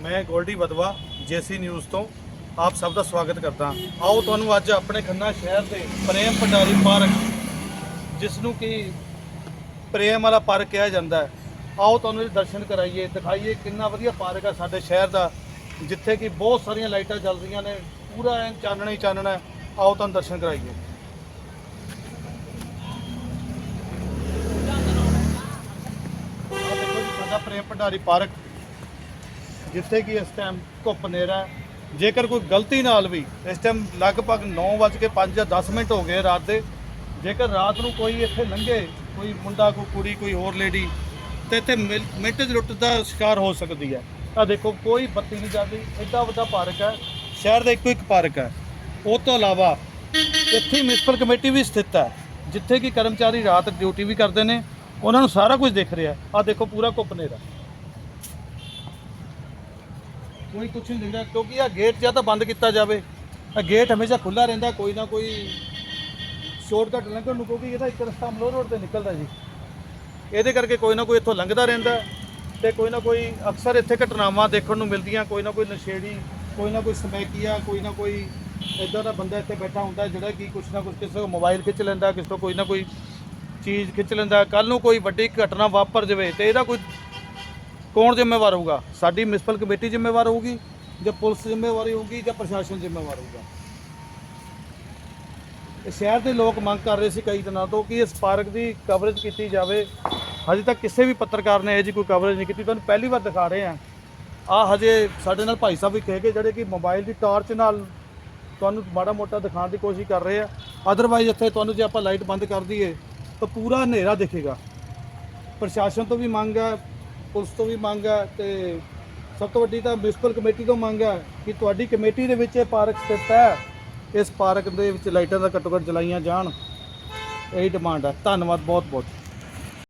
ਮੈਂ Goldy ਬਦਵਾ JC news ਤੋਂ ਆਪ ਸਭ ਦਾ ਸਵਾਗਤ ਕਰਦਾ ਆਓ ਤੁਹਾਨੂੰ ਅੱਜ ਆਪਣੇ ਖੰਨਾ ਸ਼ਹਿਰ ਦੇ ਪ੍ਰੇਮ ਭੰਡਾਰੀ ਪਾਰਕ ਜਿਸ ਨੂੰ ਕਿ ਪ੍ਰੇਮ ਵਾਲਾ ਪਾਰਕ ਕਿਹਾ ਜਾਂਦਾ ਹੈ। ਆਓ ਤੁਹਾਨੂੰ ਇਹ ਦਰਸ਼ਨ ਕਰਾਈਏ, ਦਿਖਾਈਏ ਕਿੰਨਾ ਵਧੀਆ ਪਾਰਕ ਹੈ ਸਾਡੇ ਸ਼ਹਿਰ ਦਾ, ਜਿੱਥੇ ਕਿ ਬਹੁਤ ਸਾਰੀਆਂ ਲਾਈਟਾਂ ਚੱਲ ਰਹੀਆਂ ਨੇ, ਪੂਰਾ ਐਨ ਚਾਨਣਾ ਹੀ ਚਾਨਣਾ ਹੈ। ਆਓ ਤੁਹਾਨੂੰ ਦਰਸ਼ਨ ਕਰਾਈਏ। ਆਹ ਦੇਖੋ ਜੀ, ਸਾਡਾ ਪ੍ਰੇਮ ਭੰਡਾਰੀ ਪਾਰਕ। ਜਿੱਥੇ ਕਿ ਇਸ ਟਾਈਮ ਧੁੱਪ ਹਨੇਰਾ ਜੇਕਰ ਕੋਈ ਗਲਤੀ ਨਾਲ ਵੀ ਇਸ ਟਾਈਮ ਲਗਭਗ 9:05 ਜਾਂ 10 ਮਿੰਟ ਹੋ ਗਏ ਰਾਤ ਦੇ, ਜੇਕਰ ਰਾਤ ਨੂੰ ਕੋਈ ਇੱਥੇ ਲੰਘੇ, ਕੋਈ ਮੁੰਡਾ, ਕੋਈ ਕੁੜੀ, ਕੋਈ ਹੋਰ ਲੇਡੀ ਤੇ ਇੱਥੇ ਮਿਲ- ਮਿੰਟ ਚ ਲੁੱਟ ਦਾ ਸ਼ਿਕਾਰ ਹੋ ਸਕਦੀ ਹੈ। ਆ ਦੇਖੋ, ਕੋਈ ਬੱਤੀ ਨਹੀਂ ਜਾਂਦੀ ਐਡਾ ਵੱਡਾ ਪਾਰਕ ਹੈ। ਸ਼ਹਿਰ ਦਾ ਇੱਕੋ ਇੱਕ ਪਾਰਕ ਹੈ। ਉਹ ਤੋਂ ਇਲਾਵਾ ਇੱਥੇ ਮਿਊਨਿਸਪਲ ਕਮੇਟੀ ਵੀ ਸਥਿਤ ਹੈ, ਜਿੱਥੇ ਕਿ ਕਰਮਚਾਰੀ ਰਾਤ ਡਿਊਟੀ ਵੀ ਕਰਦੇ ਨੇ, ਉਹਨਾਂ ਨੂੰ ਸਾਰਾ ਕੁਝ ਦਿਖ ਰਿਹਾ ਆ ਦੇਖੋ, ਪੂਰਾ ਘੁੱਪ ਹਨੇਰਾ ਕੋਈ ਕੁਛ ਨਹੀਂ ਦਿਖਦਾ, ਕਿਉਂਕਿ ਆ ਗੇਟ ਜਾਂ ਤਾਂ ਬੰਦ ਕੀਤਾ ਜਾਵੇ। ਆ ਗੇਟ ਹਮੇਸ਼ਾ ਖੁੱਲਾ ਰਹਿੰਦਾ, ਕੋਈ ਨਾ ਕੋਈ ਸ਼ਾਰਟਕਟ ਲੰਘਣ ਨੂੰ, ਕਿਉਂਕਿ ਇਹਦਾ ਇੱਕ ਰਸਤਾ ਮਲੋਰ ਰੋਡ ਤੇ ਨਿਕਲਦਾ ਜੀ। ਇਹਦੇ ਕਰਕੇ ਕੋਈ ਨਾ ਕੋਈ ਇੱਥੋਂ ਲੰਘਦਾ ਰਹਿੰਦਾ ਹੈ ਤੇ ਕੋਈ ਨਾ ਕੋਈ ਅਕਸਰ ਇੱਥੇ ਘਟਨਾਵਾਂ ਦੇਖਣ ਨੂੰ ਮਿਲਦੀਆਂ, ਕੋਈ ਨਾ ਕੋਈ ਨਸ਼ੇੜੀ, ਕੋਈ ਨਾ ਕੋਈ ਸਮੈਕੀਆ, ਕੋਈ ਨਾ ਕੋਈ ਇਦਾਂ ਦਾ ਬੰਦਾ ਇੱਥੇ ਬੈਠਾ ਹੁੰਦਾ ਜਿਹੜਾ ਕਿ ਕੁਛ ਨਾ ਕੁਛ ਕਿਸੇ ਤੋਂ ਮੋਬਾਈਲ ਖਿੱਚ ਲੈਂਦਾ, ਕਿਸੇ ਤੋਂ ਕੋਈ ਨਾ ਕੋਈ ਚੀਜ਼ ਖਿੱਚ ਲੈਂਦਾ। ਕੱਲ ਨੂੰ ਕੋਈ ਵੱਡੀ ਘਟਨਾ ਵਾਪਰ ਜਾਵੇ ਤੇ ਇਹਦਾ ਕੋਈ ਕੌਣ ਜ਼ਿੰਮੇਵਾਰ ਹੋਊਗਾ? ਸਾਡੀ ਮਿਊਨਿਸਪਲ ਕਮੇਟੀ ਜ਼ਿੰਮੇਵਾਰ ਹੋਊਗੀ ਜਾਂ ਪੁਲਿਸ ਜ਼ਿੰਮੇਵਾਰੀ ਹੋਊਗੀ ਜਾਂ ਪ੍ਰਸ਼ਾਸਨ ਜ਼ਿੰਮੇਵਾਰ ਹੋਊਗਾ? ਇਹ ਸ਼ਹਿਰ ਦੇ ਲੋਕ ਮੰਗ ਕਰ ਰਹੇ ਸੀ ਕਈ ਦਿਨਾਂ ਤੋਂ ਕਿ ਇਸ ਪਾਰਕ ਦੀ ਕਵਰੇਜ ਕੀਤੀ ਜਾਵੇ। ਹਜੇ ਤੱਕ ਕਿਸੇ ਵੀ ਪੱਤਰਕਾਰ ਨੇ ਇਹ ਜੀ ਕੋਈ ਕਵਰੇਜ ਨਹੀਂ ਕੀਤੀ। ਤੁਹਾਨੂੰ ਪਹਿਲੀ ਵਾਰ ਦਿਖਾ ਰਹੇ ਆ ਆ ਹਜੇ ਸਾਡੇ ਨਾਲ ਭਾਈ ਸਾਹਿਬ ਵੀ ਕਹਿ ਜਿਹੜੇ ਕਿ ਮੋਬਾਈਲ ਦੀ ਟਾਰਚ ਨਾਲ ਤੁਹਾਨੂੰ ਮਾੜਾ ਮੋਟਾ ਦਿਖਾਉਣ ਦੀ ਕੋਸ਼ਿਸ਼ ਕਰ ਰਹੇ ਆ। ਅਦਰਵਾਈਜ਼ ਇੱਥੇ ਤੁਹਾਨੂੰ ਜੇ ਆਪਾਂ ਲਾਈਟ ਬੰਦ ਕਰ ਦਈਏ ਤਾਂ ਪੂਰਾ ਹਨੇਰਾ ਦਿਖੇਗਾ। ਪ੍ਰਸ਼ਾਸਨ ਤੋਂ ਵੀ ਮੰਗ ਹੈ ਪੁਲਿਸ ਤੋਂ ਵੀ ਮੰਗ ਹੈ ਤੇ ਸਭ ਤੋਂ ਵੱਡੀ ਤਾਂ ਮਿਊਨਿਸਪਲ ਕਮੇਟੀ ਤੋਂ ਮੰਗ ਹੈ ਕਿ ਤੁਹਾਡੀ ਕਮੇਟੀ ਦੇ ਵਿੱਚ ਇਹ ਪਾਰਕ ਸਥਿਤ ਹੈ, ਇਸ ਪਾਰਕ ਦੇ ਵਿੱਚ ਲਾਈਟਾਂ ਦਾ ਘੱਟੋ ਘੱਟ ਜਲਾਈਆਂ ਜਾਣ, ਇਹੀ ਡਿਮਾਂਡ ਹੈ। ਧੰਨਵਾਦ ਬਹੁਤ ਬਹੁਤ